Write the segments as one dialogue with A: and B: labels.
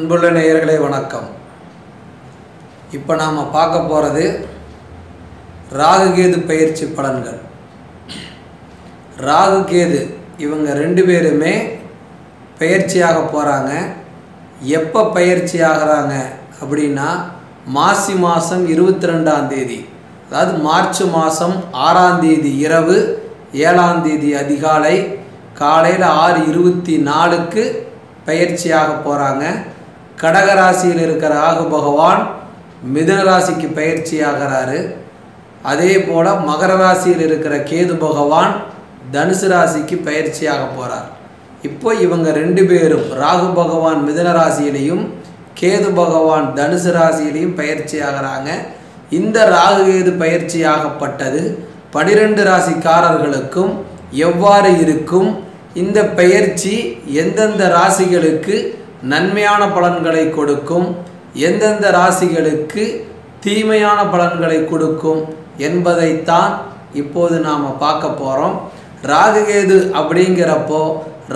A: அன்புள்ள நேயர்களே வணக்கம். இப்போ நாம் பார்க்க போகிறது ராகுகேது பயிற்சி பலன்கள். ராகுகேது இவங்க ரெண்டு பேருமே பயிற்சியாக போகிறாங்க எப்போ பயிற்சி ஆகிறாங்க அப்படின்னா மாசி மாதம் இருபத்தி ரெண்டாம் தேதி அதாவது மார்ச் மாதம் ஆறாம் தேதி இரவு ஏழாம் தேதி அதிகாலை காலையில் ஆறு இருபத்தி நாலுக்கு பயிற்சியாக போகிறாங்க கடகராசியில் இருக்கிற ராகு பகவான் மிதுன ராசிக்கு பயிற்சி ஆகிறாரு அதே போல் மகர ராசியில் இருக்கிற கேது பகவான் தனுசு ராசிக்கு பயிற்சியாக போகிறார் இப்போ இவங்க ரெண்டு பேரும் ராகு பகவான் மிதுன ராசியிலையும் கேது பகவான் தனுசு ராசியிலையும் பயிற்சி ஆகிறாங்க இந்த ராகு கேது பயிற்சியாகப்பட்டது பனிரெண்டு ராசிக்காரர்களுக்கும் எவ்வாறு இருக்கும்? இந்த பெயர்ச்சி எந்தெந்த ராசிகளுக்கு நன்மையான பலன்களை கொடுக்கும். எந்தெந்த ராசிகளுக்கு தீமையான பலன்களை கொடுக்கும் என்பதைத்தான் இப்போது நாம் பார்க்க போகிறோம் ராகுகேது அப்படிங்கிறப்போ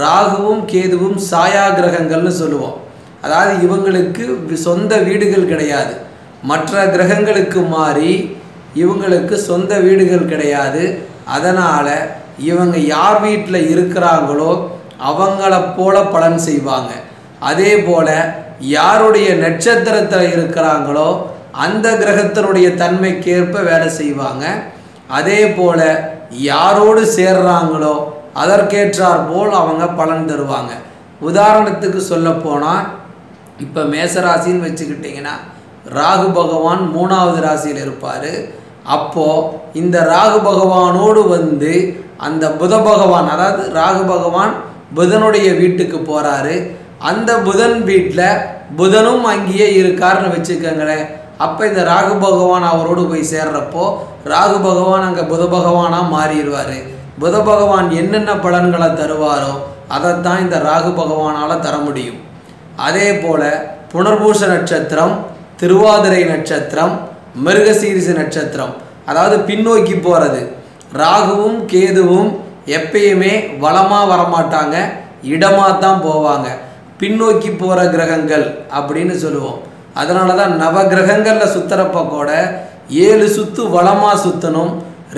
A: ராகுவும் கேதுவும் சாயா கிரகங்கள்னு சொல்லுவோம். அதாவது இவங்களுக்கு சொந்த வீடுகள் கிடையாது. மற்ற கிரகங்களுக்கு மாறி இவங்களுக்கு சொந்த வீடுகள் கிடையாது. அதனால் இவங்க யார் வீட்டில் இருக்கிறாங்களோ அவங்கள போல பலன் செய்வாங்க. அதே போல யாருடைய நட்சத்திரத்தில் இருக்கிறாங்களோ அந்த கிரகத்தினுடைய தன்மைக்கேற்ப வேலை செய்வாங்க. அதே போல யாரோடு சேர்றாங்களோ அதற்கேற்றார் போல் அவங்க பலன் தருவாங்க. உதாரணத்துக்கு சொல்ல போனால் இப்போ மேசராசின்னு வச்சுக்கிட்டிங்கன்னா ராகு பகவான் மூணாவது ராசியில் இருப்பார். அப்போது இந்த ராகு பகவானோடு வந்து அந்த புத பகவான் அதாவது ராகு பகவான் புதனுடைய வீட்டுக்கு போகிறாரு அந்த புதன் வீட்டில் புதனும் அங்கேயே இருக்காருன்னு வச்சுக்கோங்களேன். அப்போ இந்த ராகு பகவான் அவரோடு போய் சேர்றப்போ ராகு பகவான் அங்கே புத பகவானாக மாறிடுவார். புத பகவான் என்னென்ன பலன்களை தருவாரோ அதைத்தான் இந்த ராகு பகவானால் தர முடியும். அதே போல் புனர்பூச நட்சத்திரம் திருவாதிரை நட்சத்திரம் மிருகசீரிசு நட்சத்திரம். அதாவது பின்னோக்கி போகிறது ராகுவும் கேதுவும் எப்பயுமே வளமாக வரமாட்டாங்க இடமாக தான் போவாங்க. பின்னோக்கி போகிற கிரகங்கள் அப்படின்னு சொல்லுவோம். அதனால தான் நவ கிரகங்களில் சுற்றுறப்ப கூட ஏழு சுத்து வளமாக சுற்றணும்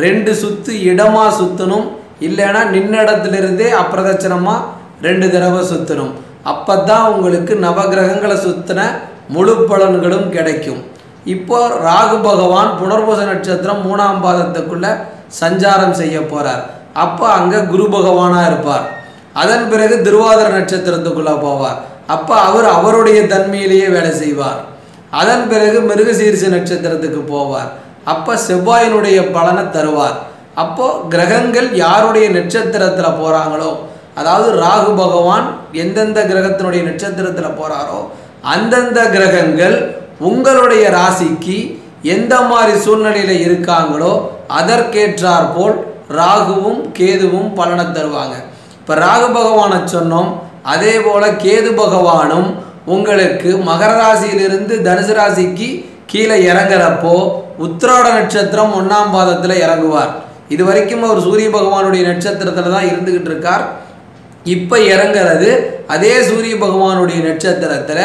A: ரெண்டு சுத்து இடமாக சுற்றணும் இல்லைன்னா நின்ன இடத்துலேருந்தே அப்பிரதட்சணமாக ரெண்டு தடவை சுற்றணும் அப்போ தான் உங்களுக்கு நவகிரகங்களை சுற்றின முழு பலன்களும் கிடைக்கும். இப்போ ராகு பகவான் புனர்பூச நட்சத்திரம் மூணாம் பாதத்துக்குள்ளே சஞ்சாரம் செய்ய போகிறார் அப்போ அங்கே குரு பகவானாக இருப்பார். அதன் பிறகு திருவாதிர நட்சத்திரத்துக்குள்ளே போவார். அப்போ அவர் அவருடைய தன்மையிலேயே வேலை செய்வார். அதன் பிறகு மிருகசீரிச நட்சத்திரத்துக்கு போவார். அப்போ செவ்வாயினுடைய பலனை தருவார். அப்போது கிரகங்கள் யாருடைய நட்சத்திரத்தில் போகிறாங்களோ அதாவது ராகு பகவான் எந்தெந்த கிரகத்தினுடைய நட்சத்திரத்தில் போகிறாரோ அந்தந்த கிரகங்கள் உங்களுடைய ராசிக்கு எந்த மாதிரி சூழ்நிலையில் இருக்காங்களோ அதற்கேற்றாற்போல் ராகுவும் கேதுவும் பலனை தருவாங்க. இப்போ ராகு பகவானை சொன்னோம் அதே போல் கேது பகவானும் உங்களுக்கு மகர ராசியிலிருந்து தனுசு ராசிக்கு கீழே இறங்குறப்போ உத்திராட நட்சத்திரம் ஒன்றாம் பாதத்தில் இறங்குவார். இது வரைக்கும் அவர் சூரிய பகவானுடைய நட்சத்திரத்தில் தான் இருந்துக்கிட்டு இருக்கார். இப்போ இறங்குறது அதே சூரிய பகவானுடைய நட்சத்திரத்தில்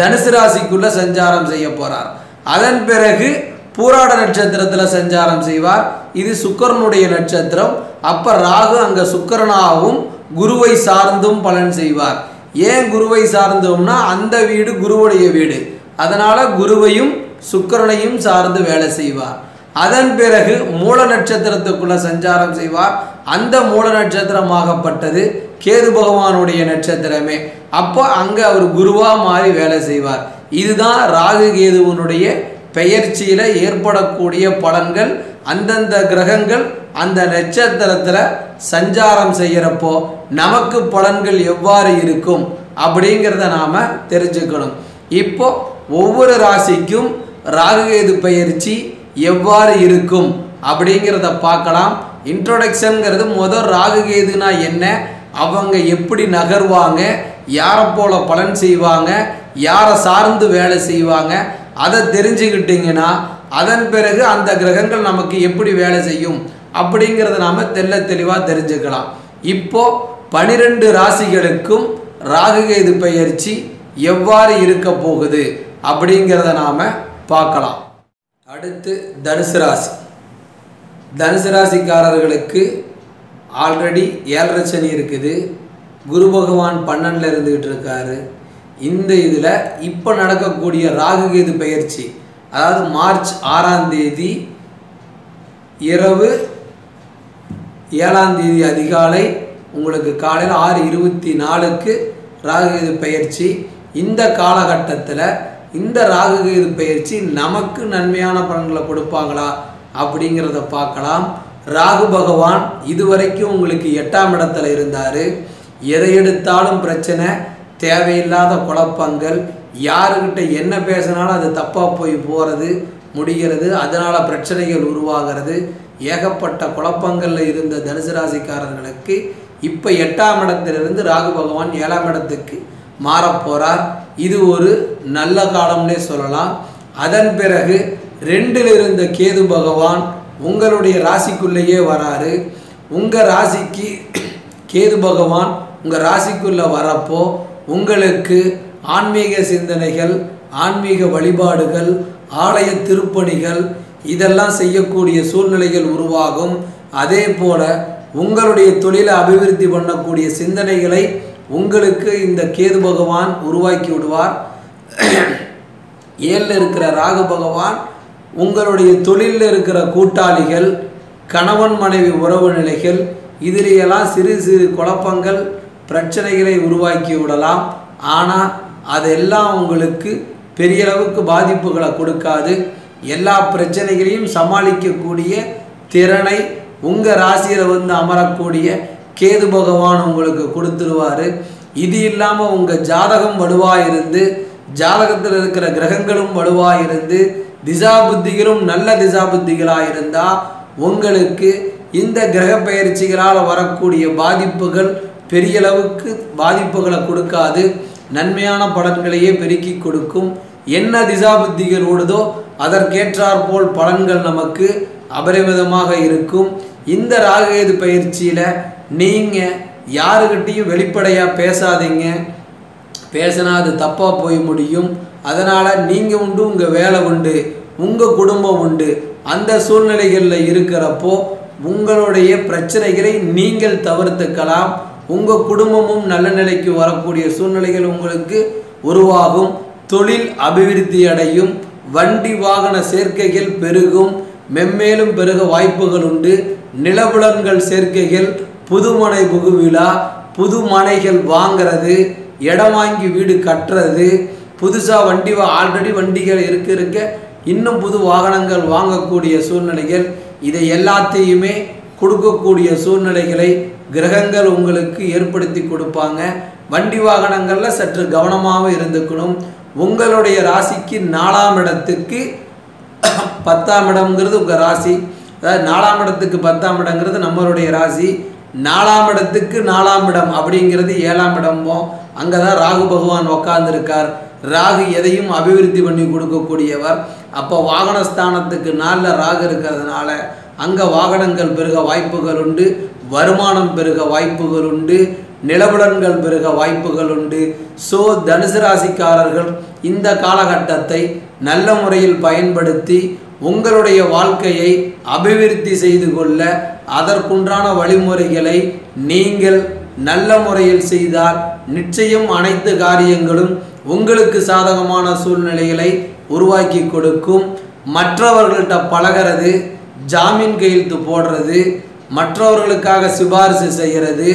A: தனுசு ராசிக்குள்ள சஞ்சாரம் செய்ய போகிறார் அதன் பிறகு பூராட நட்சத்திரத்தில் சஞ்சாரம் செய்வார். இது சுக்கரனுடைய நட்சத்திரம். அப்போ ராகு அங்கே சுக்கரனாகவும் குருவை சார்ந்தும் பலன் செய்வார். ஏன் குருவை சார்ந்தோம்னா அந்த வீடு குருவுடைய வீடு. அதனால குருவையும் சுக்கரனையும் சார்ந்து வேலை செய்வார். அதன் பிறகு மூல நட்சத்திரத்துக்குள்ள சஞ்சாரம் செய்வார். அந்த மூல நட்சத்திரமாகப்பட்டது கேது பகவானுடைய நட்சத்திரமே. அப்போ அங்கே அவர் குருவா மாறி வேலை செய்வார். இதுதான் ராகு கேதுவனுடைய பெயர்ச்சியில் ஏற்படக்கூடிய பலன்கள் அந்தந்த கிரகங்கள் அந்த நட்சத்திரத்தில் சஞ்சாரம் செய்கிறப்போ நமக்கு பலன்கள் எவ்வாறு இருக்கும் அப்படிங்கிறத நாம் தெரிஞ்சுக்கணும். இப்போ ஒவ்வொரு ராசிக்கும் ராகுகேது பயிற்சி எவ்வாறு இருக்கும் அப்படிங்கிறத பார்க்கலாம். இன்ட்ரோடக்ஷனுங்கிறது முதல் ராகுகேதுனா என்ன அவங்க எப்படி நகர்வாங்க யாரை போல பலன் செய்வாங்க யாரை சார்ந்து வேலை செய்வாங்க அதை தெரிஞ்சுக்கிட்டிங்கன்னா அதன் பிறகு அந்த கிரகங்கள் நமக்கு எப்படி வேலை செய்யும்? அப்படிங்கிறத நாம் தெள்ள தெளிவாக தெரிஞ்சுக்கலாம். இப்போ பனிரெண்டு ராசிகளுக்கும் ராகுகேது பயிற்சி எவ்வாறு இருக்க போகுது? அப்படிங்கிறத நாம் பார்க்கலாம். அடுத்து தனுசு ராசி. தனுசு ராசிக்காரர்களுக்கு ஆல்ரெடி ஏழரை சனி இருக்குது. குரு பகவான் பன்னெண்டில் இருந்துக்கிட்டு இருக்காரு. இந்த இதில் இப்போ நடக்கக்கூடிய ராகுகேது பயிற்சி அதாவது மார்ச் ஆறாம் தேதி இரவு ஏழாம் தேதி அதிகாலை உங்களுக்கு காலையில் ஆறு இருபத்தி நாலுக்கு ராகுகேது பயிற்சி. இந்த காலகட்டத்தில் இந்த ராகுகேது பயிற்சி நமக்கு நன்மையான பலன்களை கொடுப்பாங்களா அப்படிங்கிறத பார்க்கலாம். ராகு பகவான் இதுவரைக்கும் உங்களுக்கு எட்டாம் இடத்துல இருந்தார். எதை எடுத்தாலும் பிரச்சனை. தேவையில்லாத குழப்பங்கள் யாருக்கிட்ட என்ன பேசினாலும் அது தப்பாக போய் போகிறது முடிகிறது அதனால் பிரச்சனைகள் உருவாகிறது. ஏகப்பட்ட குழப்பங்களில் இருந்த தனுசு ராசிக்காரர்களுக்கு இப்போ எட்டாம் இடத்திலிருந்து ராகு பகவான் ஏழாம் இடத்துக்கு மாறப்போகிறார் இது ஒரு நல்ல காலம்னே சொல்லலாம். அதன் பிறகு ரெண்டில் இருந்த கேது பகவான் உங்களுடைய ராசிக்குள்ளேயே வராரு. உங்கள் ராசிக்கு கேது பகவான் உங்கள் ராசிக்குள்ளே வரப்போ உங்களுக்கு ஆன்மீக சிந்தனைகள் ஆன்மீக வழிபாடுகள் ஆலய திருப்பணிகள் இதெல்லாம் செய்யக்கூடிய சூழ்நிலைகள் உருவாகும். அதே போல உங்களுடைய தொழிலை அபிவிருத்தி பண்ணக்கூடிய சிந்தனைகளை உங்களுக்கு இந்த கேது பகவான் உருவாக்கி விடுவார். ஏழில் இருக்கிற ராகு பகவான் உங்களுடைய தொழிலில் இருக்கிற கூட்டாளிகள் கணவன் மனைவி உறவு நிலைகள் இதிலேயெல்லாம் சிறு சிறு குழப்பங்கள் பிரச்சனைகளை உருவாக்கி விடலாம். ஆனால் அதெல்லாம் உங்களுக்கு பெரிய அளவுக்கு பாதிப்புகளை கொடுக்காது. எல்லா பிரச்சனைகளையும் சமாளிக்கக்கூடிய திறனை உங்கள் ராசியில் வந்து அமரக்கூடிய கேது பகவான் உங்களுக்கு கொடுத்துருவார். இது இல்லாமல் உங்கள் ஜாதகம் வலுவாக இருந்து ஜாதகத்தில் இருக்கிற கிரகங்களும் வலுவாக இருந்து திசா புத்திகளும் நல்ல திசா புத்திகளாக இருந்தால் உங்களுக்கு இந்த கிரக பயிற்சிகளால் வரக்கூடிய பாதிப்புகள் பெரிய அளவுக்கு பாதிப்புகளை கொடுக்காது. நன்மையான பலன்களையே பெருக்கி கொடுக்கும். என்ன திசா புத்திகள் ஓடுதோ அதற்கேற்றாற்போல் பலன்கள் நமக்கு அபரிமிதமாக இருக்கும். இந்த ராகேது பயிற்சியில் நீங்கள் யாருக்கிட்டையும் வெளிப்படையாக பேசாதீங்க. பேசினா அது தப்பாக போய் முடியும். அதனால் நீங்கள் உண்டு உங்கள் வேலை உண்டு உங்கள் குடும்பம் உண்டு. அந்த சூழ்நிலைகளில் இருக்கிறப்போ உங்களுடைய பிரச்சனைகளை நீங்கள் தவிர்த்துக்கலாம். உங்கள் குடும்பமும் நல்ல நிலைக்கு வரக்கூடிய சூழ்நிலைகள் உங்களுக்கு உருவாகும். தொழில் அபிவிருத்தி அடையும். வண்டி வாகன சேர்க்கைகள் பெருகும். மெம்மேலும் பெருக வாய்ப்புகள் உண்டு. நிலபுலன்கள் சேர்க்கைகள் புதுமனை புகுவிழா புது மனைகள் வாங்கிறது இடம் வாங்கி வீடு கட்டுறது புதுசாக வண்டி ஆல்ரெடி வண்டிகள் இருக்க இருக்க இன்னும் புது வாகனங்கள் வாங்கக்கூடிய சூழ்நிலைகள் இதை எல்லாத்தையுமே கொடுக்கக்கூடிய சூழ்நிலைகளை கிரகங்கள் உங்களுக்கு ஏற்படுத்தி கொடுப்பாங்க. வண்டி வாகனங்களில் சற்று கவனமாக இருந்துக்கணும். உங்களுடைய ராசிக்கு நாலாம் இடத்துக்கு பத்தாம் இடம்ங்கிறது உங்கள் ராசி. அதாவது நாலாம் இடத்துக்கு பத்தாம் இடங்கிறது நம்மளுடைய ராசி. நாலாம் இடத்துக்கு நாலாம் இடம் அப்படிங்கிறது ஏழாம் இடமோ அங்கே தான் ராகு பகவான் உக்காந்துருக்கார். ராகு எதையும் அபிவிருத்தி பண்ணி கொடுக்கக்கூடியவர். அப்போ வாகனஸ்தானத்துக்கு நாளில் ராகு இருக்கிறதுனால அங்கே வாகனங்கள் பெருக வாய்ப்புகள் உண்டு. வருமானம் பெருக வாய்ப்புகள் உண்டு நிலபுலன்கள் பெருக வாய்ப்புகள் உண்டு. ஸோ தனுசு ராசிக்காரர்கள் இந்த காலகட்டத்தை நல்ல முறையில் பயன்படுத்தி உங்களுடைய வாழ்க்கையை அபிவிருத்தி செய்து கொள்ள அதற்குண்டான வழிமுறைகளை நீங்கள் நல்ல முறையில் செய்தால் நிச்சயம் அனைத்து காரியங்களும் உங்களுக்கு சாதகமான சூழ்நிலைகளை உருவாக்கி கொடுக்கும். மற்றவர்கள்ட்ட பழகிறது ஜாமீன் கையெழுத்து போடுறது மற்றவர்களுக்காக சிபாரிசு செய்கிறது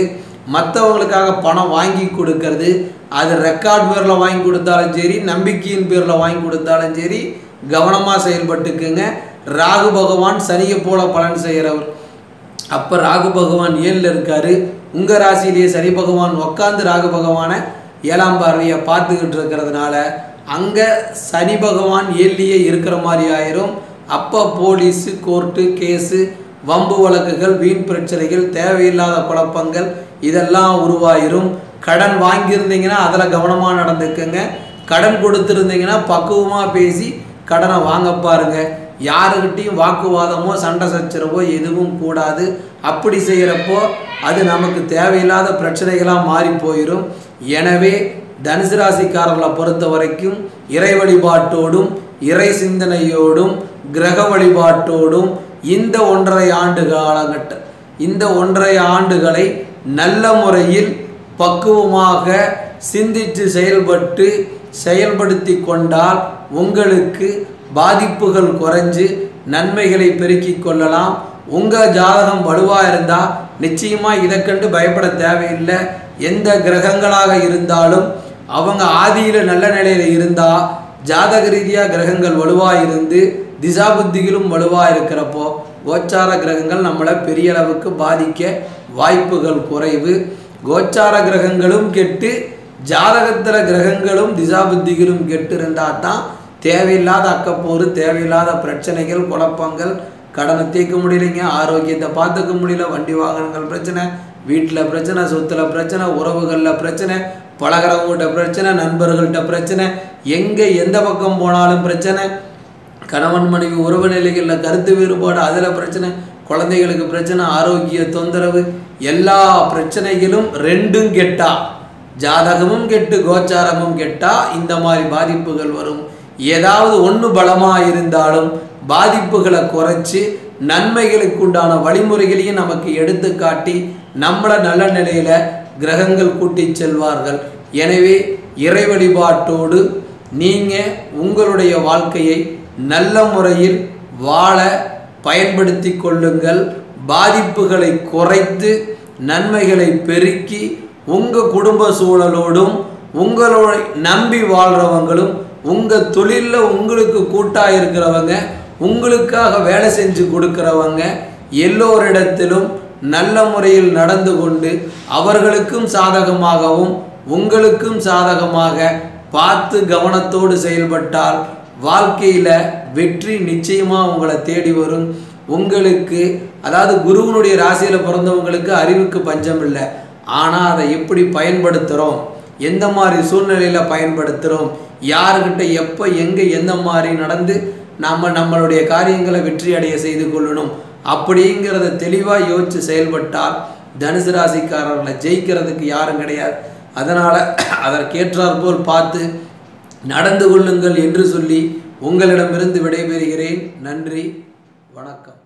A: மற்றவங்களுக்காக பணம் வாங்கி கொடுக்கறது அது ரெக்கார்ட் பேரில் வாங்கி கொடுத்தாலும் சரி நம்பிக்கையின் பேரில் வாங்கி கொடுத்தாலும் சரி கவனமாக செயல்பட்டுக்குங்க. ராகு பகவான் சனியை போல பலன் செய்கிறவர். அப்போ ராகு பகவான் ஏழில் இருக்கார். உங்கள் ராசியிலேயே சனி பகவான் உக்காந்து ராகு பகவானை ஏழாம் பார்வையை பார்த்துக்கிட்டு இருக்கிறதுனால அங்கே சனி பகவான் ஏழிலேயே இருக்கிற மாதிரி ஆயிரும். அப்போ போலீஸு கோர்ட்டு கேஸு வம்பு வழக்குகள் வீண் பிரச்சனைகள் தேவையில்லாத குழப்பங்கள் இதெல்லாம் உருவாயிரும். கடன் வாங்கியிருந்தீங்கன்னா அதில் கவனமாக நடந்துக்கங்க. கடன் கொடுத்துருந்தீங்கன்னா பக்குவமாக பேசி கடனை வாங்க பாருங்க. யாருக்கிட்டையும் வாக்குவாதமோ சண்டை சச்சரவோ எதுவும் கூடாது. அப்படி செய்கிறப்போ அது நமக்கு தேவையில்லாத பிரச்சனைகளாக மாறி போயிடும் எனவே தனுசு ராசிக்காரர்களை பொறுத்த வரைக்கும் இறை வழிபாட்டோடும் இறை சிந்தனையோடும் கிரக வழிபாட்டோடும் இந்த ஒன்றரை ஆண்டு காலகட்ட இந்த ஒன்றரை ஆண்டுகளை நல்ல முறையில் பக்குவமாக சிந்தித்து செயல்பட்டு செயல்படுத்தி கொண்டால் உங்களுக்கு பாதிப்புகள் குறைஞ்சு நன்மைகளை பெருக்கிக் கொள்ளலாம். உங்கள் ஜாதகம் வலுவாக இருந்தால் நிச்சயமாக இதை கண்டு பயப்பட தேவையில்லை. எந்த கிரகங்களாக இருந்தாலும் அவங்க ஆதியில் நல்ல நிலையில் இருந்தால் ஜாதக ரீதியாக கிரகங்கள் வலுவாக இருந்து திசாபுத்திகளும் வலுவாக இருக்கிறப்போ கோச்சார கிரகங்கள் நம்மளை பெரிய அளவுக்கு பாதிக்க வாய்ப்புகள் குறைவு. கோச்சார கிரகங்களும் கெட்டு ஜாதகத்தில் கிரகங்களும் திசாபுத்திகளும் கெட்டு இருந்தால் தான் தேவையில்லாத அக்கப்போர் தேவையில்லாத பிரச்சனைகள் குழப்பங்கள் கடனை தீர்க்க முடியலைங்க ஆரோக்கியத்தை பார்த்துக்க முடியல வண்டி வாகனங்கள் பிரச்சனை வீட்டில் பிரச்சனை சொத்துல பிரச்சனை உறவுகளில் பிரச்சனை பழகிறவங்கள்ட்ட பிரச்சனை நண்பர்கள்ட்ட பிரச்சனை எங்கே எந்த பக்கம் போனாலும் பிரச்சனை கணவன் மனைவி உறவு நிலைகளில் கருத்து வேறுபாடு அதில் பிரச்சனை குழந்தைகளுக்கு பிரச்சனை ஆரோக்கிய தொந்தரவு எல்லா பிரச்சனைகளும் ரெண்டும் கெட்டா. ஜாதகமும் கெட்டு கோச்சாரமும் கெட்டா இந்த மாதிரி பாதிப்புகள் வரும். ஏதாவது ஒன்று பலமாக இருந்தாலும் பாதிப்புகளை குறைச்சி நன்மைகளுக்கு உண்டான வழிமுறைகளையும் நமக்கு எடுத்து காட்டி நம்மளை நல்ல நிலையில் கிரகங்கள் கூட்டி செல்வார்கள். எனவே இறை வழிபாட்டோடு நீங்கள் உங்களுடைய வாழ்க்கையை நல்ல முறையில் வாழ பயன்படுத்தி கொள்ளுங்கள். பாதிப்புகளை குறைத்து நன்மைகளை பெருக்கி உங்கள் குடும்ப சூழலோடும் உங்களோட நம்பி வாழ்கிறவங்களும் உங்கள் தொழிலில் உங்களுக்கு கூட்டாக இருக்கிறவங்க உங்களுக்காக வேலை செஞ்சு கொடுக்குறவங்க எல்லோரிடத்திலும் நல்ல முறையில் நடந்து கொண்டு அவர்களுக்கும் சாதகமாகவும் உங்களுக்கும் சாதகமாக பார்த்து கவனத்தோடு செயல்பட்டால் வாழ்க்கையில் வெற்றி நிச்சயமாக உங்களை தேடி வரும். உங்களுக்கு அதாவது குருவனுடைய ராசியில் பிறந்தவங்களுக்கு அறிவுக்கு பஞ்சம் இல்லை. ஆனால் அதை எப்படி பயன்படுத்துகிறோம் எந்த மாதிரி சூழ்நிலையில் பயன்படுத்துகிறோம் யாருக்கிட்ட எப்போ எங்கே எந்த மாதிரி நடந்து நம்ம நம்மளுடைய காரியங்களை வெற்றி அடைய செய்து கொள்ளணும்? அப்படிங்கிறத தெளிவாக யோசித்து செயல்பட்டால் தனுசு ராசிக்காரர்களை ஜெயிக்கிறதுக்கு யாரும் கிடையாது. அதனால் அதற்கேற்றாற்போல் பார்த்து நடந்து கொள்ளுங்கள் என்று சொல்லி உங்களிடமிருந்து விடைபெறுகிறேன். நன்றி வணக்கம்.